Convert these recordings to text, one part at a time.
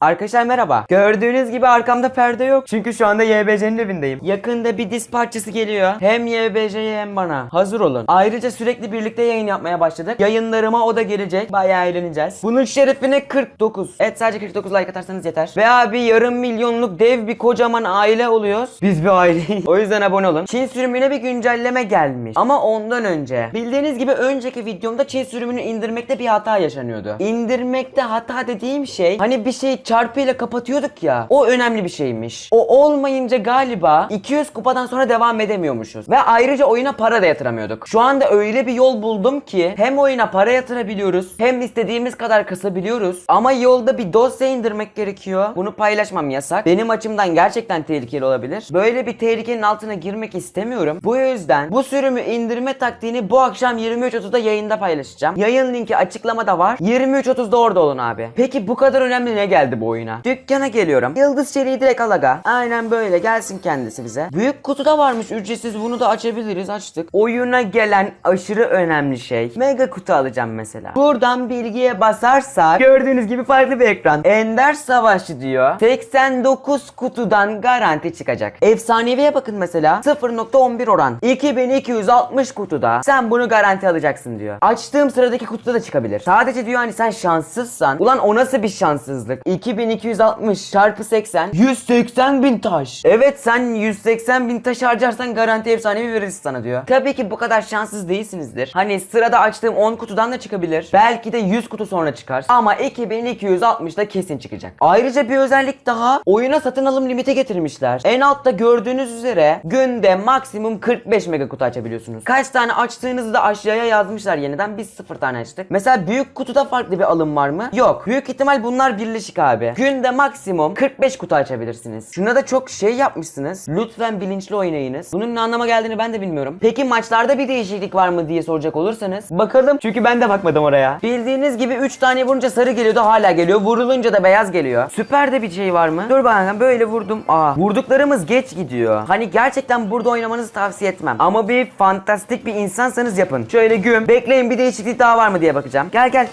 Arkadaşlar merhaba. Gördüğünüz gibi arkamda perde yok. Çünkü şu anda YBC'nin evindeyim. Yakında bir diz parçası geliyor. Hem YBC'ye hem bana. Hazır olun. Ayrıca sürekli birlikte yayın yapmaya başladık. Yayınlarıma o da gelecek. Bayağı eğleneceğiz. Bunun şerefine 49. Evet sadece 49 like atarsanız yeter. Ve abi yarım milyonluk dev bir kocaman aile oluyoruz. Biz bir aileyiz. o yüzden abone olun. Çin sürümüne bir güncelleme gelmiş. Ama ondan önce. Bildiğiniz gibi önceki videomda Çin sürümünü indirmekte bir hata yaşanıyordu. İndirmekte hata dediğim şey hani bir şey çarpıyla kapatıyorduk ya. O önemli bir şeymiş. O olmayınca galiba 200 kupadan sonra devam edemiyormuşuz. Ve ayrıca oyuna para da yatıramıyorduk. Şu anda öyle bir yol buldum ki hem oyuna para yatırabiliyoruz hem istediğimiz kadar kısabiliyoruz. Ama yolda bir dosya indirmek gerekiyor. Bunu paylaşmam yasak. Benim açımdan gerçekten tehlikeli olabilir. Böyle bir tehlikenin altına girmek istemiyorum. Bu yüzden bu sürümü indirme taktiğini bu akşam 23.30'da yayında paylaşacağım. Yayın linki açıklamada var. 23.30'da orada olun abi. Peki bu kadar önemli ne geldi bu oyuna? Dükkana geliyorum. Yıldız çeliği direkt al aga. Aynen böyle gelsin kendisi bize. Büyük kutuda varmış ücretsiz bunu da açabiliriz açtık. Oyuna gelen aşırı önemli şey. Mega kutu alacağım mesela. Buradan bilgiye basarsak gördüğünüz gibi farklı bir ekran. Ender Savaşı diyor. 89 kutudan garanti çıkacak. Efsaneviye bakın mesela 0.11 oran. 2260 kutuda sen bunu garanti alacaksın diyor. Açtığım sıradaki kutuda da çıkabilir. Sadece diyor hani sen şanssızsan. Ulan o nasıl bir şanssızlık? 2260 çarpı 80 180 bin taş. Evet sen 180 bin taş harcarsan garanti efsanevi veririz sana diyor. Tabii ki bu kadar şanssız değilsinizdir. Hani sırada açtığım 10 kutudan da çıkabilir. Belki de 100 kutu sonra çıkar. Ama 2260'da kesin çıkacak. Ayrıca bir özellik daha oyuna satın alım limiti getirmişler. En altta gördüğünüz üzere günde maksimum 45 mega kutu açabiliyorsunuz. Kaç tane açtığınızı da aşağıya yazmışlar yeniden. Biz 0 tane açtık. Mesela büyük kutuda farklı bir alım var mı? Yok. Büyük ihtimal bunlar birleşik abi. Günde maksimum 45 kutu açabilirsiniz. Şuna da çok şey yapmışsınız. Lütfen bilinçli oynayınız. Bunun ne anlama geldiğini ben de bilmiyorum. Peki maçlarda bir değişiklik var mı diye soracak olursanız. Bakalım. Çünkü ben de bakmadım oraya. Bildiğiniz gibi 3 tane vurunca sarı geliyordu hala geliyor. Vurulunca da beyaz geliyor. Süper de bir şey var mı? Dur bakalım böyle vurdum. Aa vurduklarımız geç gidiyor. Hani gerçekten burada oynamanızı tavsiye etmem. Ama bir fantastik bir insansanız yapın. Şöyle güm. Bekleyin bir değişiklik daha var mı diye bakacağım. Gel gel.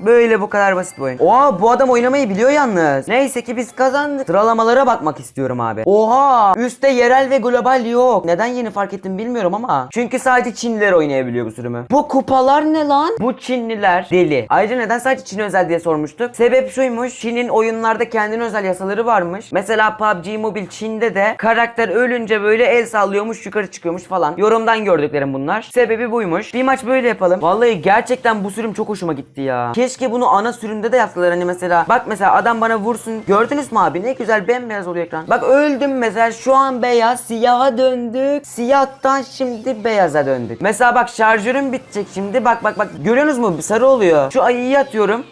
Böyle bu kadar basit bir oyun. Oha bu adam oynamayı biliyor yalnız. Neyse ki biz kazandık. Sıralamalara bakmak istiyorum abi. Oha üstte yerel ve global yok. Neden yeni fark ettim bilmiyorum ama. Çünkü sadece Çinliler oynayabiliyor bu sürümü. Bu kupalar ne lan? Bu Çinliler deli. Ayrıca neden sadece Çin özel diye sormuştuk. Sebep şuymuş. Çin'in oyunlarda kendine özel yasaları varmış. Mesela PUBG Mobile Çin'de de karakter ölünce böyle el sallıyormuş yukarı çıkıyormuş falan. Yorumdan gördüklerim bunlar. Sebebi buymuş. Bir maç böyle yapalım. Vallahi gerçekten bu sürüm çok hoşuma gitti ya. Keşke bunu ana sürümde de yapsalar hani mesela. Bak mesela adam bana vursun. Gördünüz mü abi? Ne güzel bembeyaz oluyor ekran. Bak öldüm mesela şu an beyaz. Siyaha döndük. Siyahtan şimdi beyaza döndük. Mesela bak şarjörüm bitecek şimdi. Bak bak bak. Görüyorsunuz mu? Sarı oluyor. Şu ayıyı atıyorum.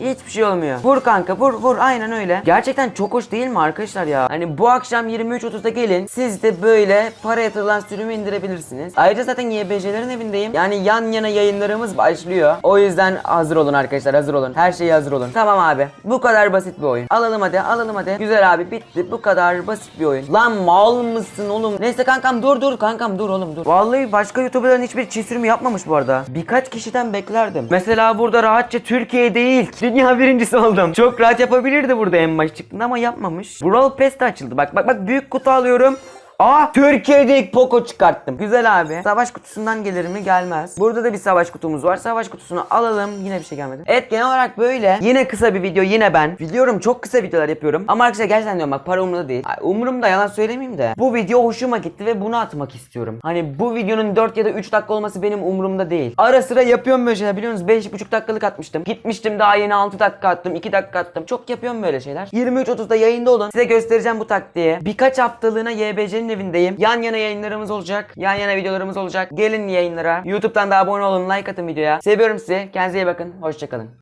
Hiçbir şey olmuyor. Vur kanka vur vur aynen öyle. Gerçekten çok hoş değil mi arkadaşlar ya? Hani bu akşam 23.30'da gelin. Siz de böyle para yatırılan sürümü indirebilirsiniz. Ayrıca zaten YBC'lerin evindeyim. Yani yan yana yayınlarımız başlıyor. O yüzden hazır olun arkadaşlar hazır olun. Her şeye hazır olun. Tamam abi. Bu kadar basit bir oyun. Alalım hadi alalım hadi. Güzel abi bitti. Bu kadar basit bir oyun. Lan mal mısın oğlum? Neyse kankam dur dur kankam dur oğlum dur. Vallahi başka YouTuber'ların hiçbir sürümü yapmamış bu arada. Birkaç kişiden beklerdim. Mesela burada rahatça Türkiye değil. Dünya birincisi oldum. Çok rahat yapabilirdi burada en baş çıktığında ama yapmamış. Brawl Pass de açıldı. Bak bak bak büyük kutu alıyorum. Aa Türkiye'de ilk Poco çıkarttım. Güzel abi. Savaş kutusundan gelir mi? Gelmez. Burada da bir savaş kutumuz var. Savaş kutusunu alalım. Yine bir şey gelmedi. Evet genel olarak böyle. Yine kısa bir video. Yine ben. Biliyorum çok kısa videolar yapıyorum. Ama arkadaşlar gerçekten diyorum bak para umurumda değil. Umurumda yalan söylemeyeyim de. Bu video hoşuma gitti ve bunu atmak istiyorum. Hani bu videonun 4 ya da 3 dakika olması benim umurumda değil. Ara sıra yapıyorum böyle şeyler biliyorsunuz. 5,5 dakikalık atmıştım. Gitmiştim daha yeni 6 dakika attım. 2 dakika attım. Çok yapıyorum böyle şeyler. 23.30'da yayında olun. Size göstereceğim bu taktiği. Birkaç haftalığına YBC'nin evindeyim. Yan yana yayınlarımız olacak. Yan yana videolarımız olacak. Gelin yayınlara. YouTube'dan da abone olun. Like atın videoya. Seviyorum sizi. Kendinize iyi bakın. Hoşçakalın.